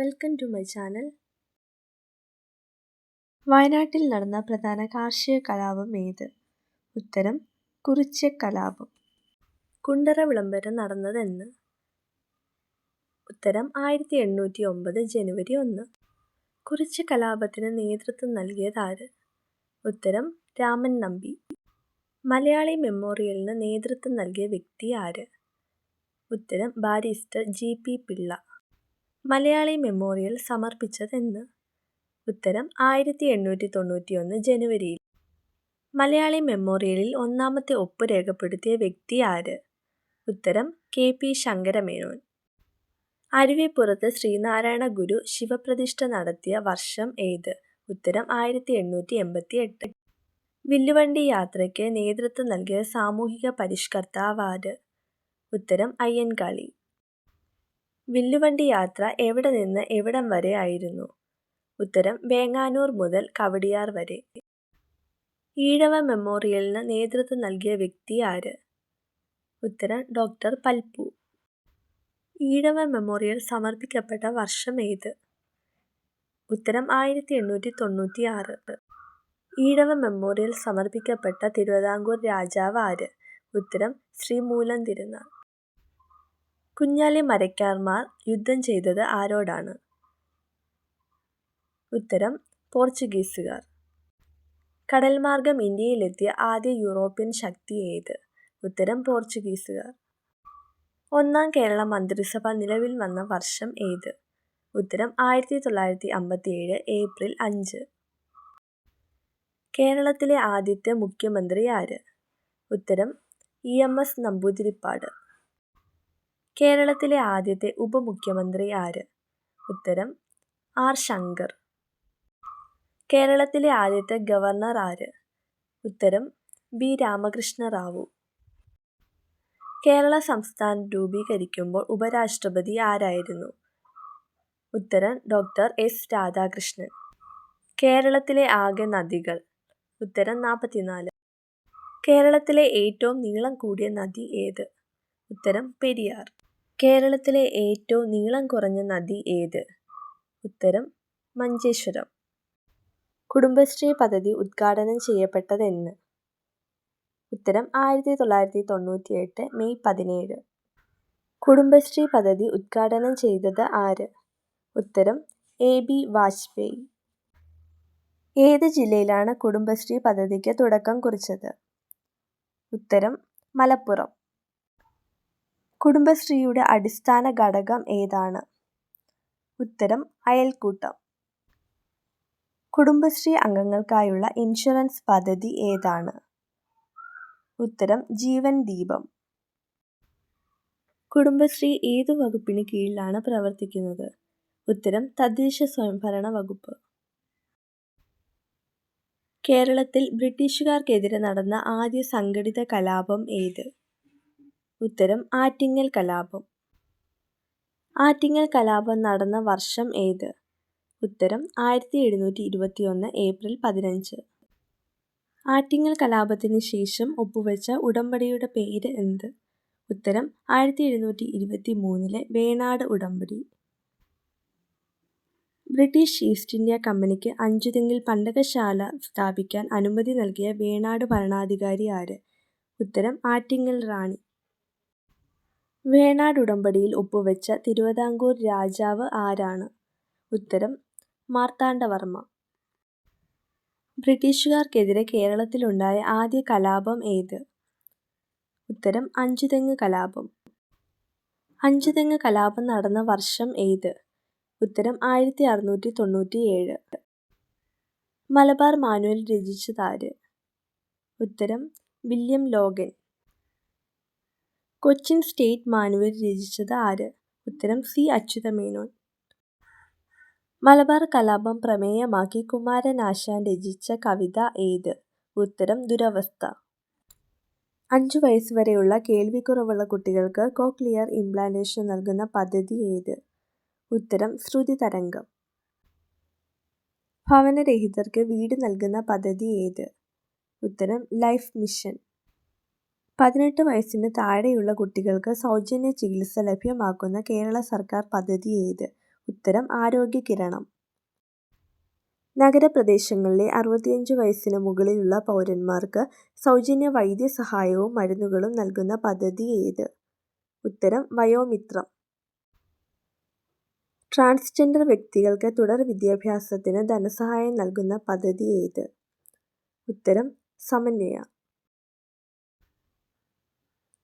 Welcome to my channel. വയനാട്ടിൽ നടന്ന പ്രധാന കാർഷിക കലാപം ഏത്? ഉത്തരം കുറിച്യ കലാപം. കുണ്ടറ വിളംബരം നടന്നതെന്ന്. ഉത്തരം ആയിരത്തി എണ്ണൂറ്റി ഒമ്പത് ജനുവരി ഒന്ന്. കുറിച്യ കലാപത്തിന് നേതൃത്വം നൽകിയത് ആര് ഉത്തരം രാമൻ നമ്പി. മലയാളി മെമ്മോറിയലിന് നേതൃത്വം നൽകിയ വ്യക്തി ആര്? ഉത്തരം barrister G P Pillai. Malayali Memorial സമർപ്പിച്ചതെന്ന്. ഉത്തരം ആയിരത്തി എണ്ണൂറ്റി തൊണ്ണൂറ്റി ഒന്ന് ജനുവരിയിൽ. മലയാളി മെമ്മോറിയലിൽ ഒന്നാമത്തെ ഒപ്പ് രേഖപ്പെടുത്തിയ വ്യക്തി ആര്? ഉത്തരം കെ പി ശങ്കരമേനോൻ. അരുവിപ്പുറത്ത് ശ്രീനാരായണ ഗുരു ശിവപ്രതിഷ്ഠ നടത്തിയ വർഷം ഏത്? ഉത്തരം ആയിരത്തി എണ്ണൂറ്റി എൺപത്തി എട്ട് വില്ലുവണ്ടി യാത്രയ്ക്ക് നേതൃത്വം നൽകിയ സാമൂഹിക പരിഷ്കർത്താവ് ആര്? ഉത്തരം അയ്യൻകാളി. വില്ലുവണ്ടി യാത്ര എവിടെ നിന്ന് എവിടം വരെ ആയിരുന്നു? ഉത്തരം വേങ്ങാനൂർ മുതൽ കവടിയാർ വരെ. ഈഴവ മെമ്മോറിയലിന് നേതൃത്വം നൽകിയ വ്യക്തി ആര്? ഉത്തരം ഡോക്ടർ പൽപ്പു. ഈഴവ മെമ്മോറിയൽ സമർപ്പിക്കപ്പെട്ട വർഷം ഏത്? ഉത്തരം ആയിരത്തി എണ്ണൂറ്റി തൊണ്ണൂറ്റി ആറ് ഈഴവ മെമ്മോറിയൽ സമർപ്പിക്കപ്പെട്ട തിരുവിതാംകൂർ രാജാവ് ആര്? ഉത്തരം ശ്രീ മൂലം തിരുനാൾ. കുഞ്ഞാലി മരയ്ക്കാർമാർ യുദ്ധം ചെയ്തത് ആരോടാണ്? ഉത്തരം പോർച്ചുഗീസുകാർ. കടൽമാർഗം ഇന്ത്യയിലെത്തിയ ആദ്യ യൂറോപ്യൻ ശക്തി ഏത്? ഉത്തരം പോർച്ചുഗീസുകാർ. ഒന്നാം കേരള മന്ത്രിസഭ നിലവിൽ വന്ന വർഷം ഏത്? ഉത്തരം ആയിരത്തി തൊള്ളായിരത്തി അമ്പത്തി ഏഴ് ഏപ്രിൽ അഞ്ച്. കേരളത്തിലെ ആദ്യത്തെ മുഖ്യമന്ത്രി ആര്? ഉത്തരം ഇ എം എസ് നമ്പൂതിരിപ്പാട്. കേരളത്തിലെ ആദ്യത്തെ ഉപമുഖ്യമന്ത്രി ആര്? ഉത്തരം ആർ. ശങ്കർ. കേരളത്തിലെ ആദ്യത്തെ ഗവർണർ ആര്? ഉത്തരം ബി. രാമകൃഷ്ണ റാവു. കേരള സംസ്ഥാനം രൂപീകരിക്കുമ്പോൾ ഉപരാഷ്ട്രപതി ആരായിരുന്നു? ഉത്തരം ഡോക്ടർ എസ്. രാധാകൃഷ്ണൻ. കേരളത്തിലെ ആകെ നദികൾ. ഉത്തരം നാൽപ്പത്തിനാല് കേരളത്തിലെ ഏറ്റവും നീളം കൂടിയ നദി ഏത്? ഉത്തരം പെരിയാർ. കേരളത്തിലെ ഏറ്റവും നീളം കുറഞ്ഞ നദി ഏത്? ഉത്തരം മഞ്ചേശ്വരം. കുടുംബശ്രീ പദ്ധതി ഉദ്ഘാടനം ചെയ്യപ്പെട്ടതെന്ന്. ഉത്തരം ആയിരത്തി തൊള്ളായിരത്തി തൊണ്ണൂറ്റി എട്ട് മെയ് പതിനേഴ്. കുടുംബശ്രീ പദ്ധതി ഉദ്ഘാടനം ചെയ്തത് ആര്? ഉത്തരം എ ബി വാജ്പേയി. ഏത് ജില്ലയിലാണ് കുടുംബശ്രീ പദ്ധതിക്ക് തുടക്കം കുറിച്ചത്? ഉത്തരം മലപ്പുറം. കുടുംബശ്രീയുടെ അടിസ്ഥാന ഘടകം ഏതാണ്? ഉത്തരം അയൽക്കൂട്ടം. കുടുംബശ്രീ അംഗങ്ങൾക്കായുള്ള ഇൻഷുറൻസ് പദ്ധതി ഏതാണ്? ഉത്തരം ജീവൻ ദീപം. കുടുംബശ്രീ ഏതു വകുപ്പിന് കീഴിലാണ് പ്രവർത്തിക്കുന്നത്? ഉത്തരം തദ്ദേശ സ്വയംഭരണ വകുപ്പ്. കേരളത്തിൽ ബ്രിട്ടീഷുകാർക്കെതിരെ നടന്ന ആദ്യ സംഘടിത കലാപം ഏത്? ഉത്തരം ആറ്റിങ്ങൽ കലാപം. ആറ്റിങ്ങൽ കലാപം നടന്ന വർഷം ഏത്? ഉത്തരം ആയിരത്തി എഴുന്നൂറ്റി ഇരുപത്തി ഒന്ന് ഏപ്രിൽ പതിനഞ്ച്. ആറ്റിങ്ങൽ കലാപത്തിന് ശേഷം ഒപ്പുവെച്ച ഉടമ്പടിയുടെ പേര് എന്ത്? ഉത്തരം ആയിരത്തി എഴുന്നൂറ്റി ഇരുപത്തി മൂന്നിലെ വേണാട് ഉടമ്പടി. ബ്രിട്ടീഷ് ഈസ്റ്റ് ഇന്ത്യ കമ്പനിക്ക് അഞ്ചുതെങ്ങിൽ പണ്ടകശാല സ്ഥാപിക്കാൻ അനുമതി നൽകിയ വേണാട് ഭരണാധികാരി ആര്? ഉത്തരം ആറ്റിങ്ങൽ റാണി. വേണാട് ഉടമ്പടിയിൽ ഒപ്പുവെച്ച തിരുവിതാംകൂർ രാജാവ് ആരാണ്? ഉത്തരം മാർത്താണ്ഡവർമ്മ. ബ്രിട്ടീഷുകാർക്കെതിരെ കേരളത്തിലുണ്ടായ ആദ്യ കലാപം ഏത്? ഉത്തരം അഞ്ചുതെങ്ങ് കലാപം. അഞ്ചുതെങ്ങ് കലാപം നടന്ന വർഷം ഏത്? ഉത്തരം ആയിരത്തി അറുന്നൂറ്റി തൊണ്ണൂറ്റി ഏഴ് മലബാർ മാനുവൽ രചിച്ചതാര്? ഉത്തരം William Logan. Cochin State Manual രചിച്ചത് ആര്? ഉത്തരം സി അച്യുത മേനോൻ മലബാർ കലാപം പ്രമേയമാക്കി കുമാരനാശാൻ രചിച്ച കവിത ഏത്? ഉത്തരം ദുരവസ്ഥ. അഞ്ചു വയസ്സുവരെയുള്ള കേൾവിക്കുറവുള്ള കുട്ടികൾക്ക് കോക്ലിയർ ഇംപ്ലാന്റേഷൻ നൽകുന്ന പദ്ധതി ഏത്? ഉത്തരം ശ്രുതി തരംഗം. ഭവനരഹിതർക്ക് വീട് നൽകുന്ന പദ്ധതി ഏത്? ഉത്തരം ലൈഫ് മിഷൻ. പതിനെട്ട് വയസ്സിന് താഴെയുള്ള കുട്ടികൾക്ക് സൗജന്യ ചികിത്സ ലഭ്യമാക്കുന്ന കേരള സർക്കാർ പദ്ധതി ഏത്? ഉത്തരം ആരോഗ്യ കിരണം. നഗരപ്രദേശങ്ങളിലെ അറുപത്തിയഞ്ച് വയസ്സിന് മുകളിലുള്ള പൗരന്മാർക്ക് സൗജന്യ വൈദ്യസഹായവും മരുന്നുകളും നൽകുന്ന പദ്ധതി ഏത്? ഉത്തരം വയോമിത്രം. ട്രാൻസ്ജെൻഡർ വ്യക്തികൾക്ക് തുടർ വിദ്യാഭ്യാസത്തിന് ധനസഹായം നൽകുന്ന പദ്ധതി ഏത്? ഉത്തരം സമന്വയ.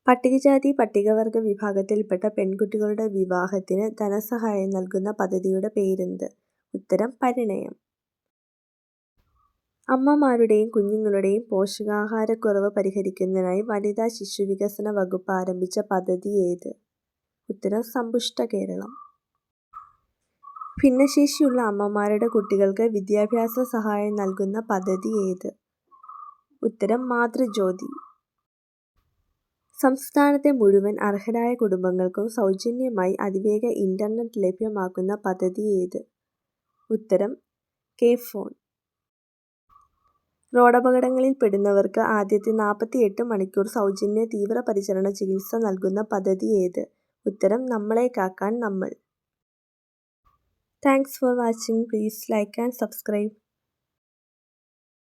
പട്ടികജാതി പട്ടികവർഗ വിഭാഗത്തിൽപ്പെട്ട പെൺകുട്ടികളുടെ വിവാഹത്തിന് ധനസഹായം നൽകുന്ന പദ്ധതിയുടെ പേരെന്ത്? ഉത്തരം പരിണയം. അമ്മമാരുടെയും കുഞ്ഞുങ്ങളുടെയും പോഷകാഹാരക്കുറവ് പരിഹരിക്കുന്നതിനായി വനിതാ ശിശു വികസന വകുപ്പ് ആരംഭിച്ച പദ്ധതി ഏത്? ഉത്തരം സമ്പുഷ്ട കേരളം. ഭിന്നശേഷിയുള്ള അമ്മമാരുടെ കുട്ടികൾക്ക് വിദ്യാഭ്യാസ സഹായം നൽകുന്ന പദ്ധതി ഏത്? ഉത്തരം മാതൃജ്യോതി. സംസ്ഥാനത്തെ മുഴുവൻ അർഹരായ കുടുംബങ്ങൾക്കും സൗജന്യമായി അതിവേഗ ഇന്റർനെറ്റ് ലഭ്യമാക്കുന്ന പദ്ധതി ഏത്? ഉത്തരം കെ ഫോൺ. റോഡപകടങ്ങളിൽ പെടുന്നവർക്ക് ആദ്യത്തെ നാൽപ്പത്തിയെട്ട് മണിക്കൂർ സൗജന്യ തീവ്രപരിചരണ ചികിത്സ നൽകുന്ന പദ്ധതി ഏത്? ഉത്തരം നമ്മളെ കാക്കാൻ നമ്മൾ. Thanks for watching. Please like and subscribe.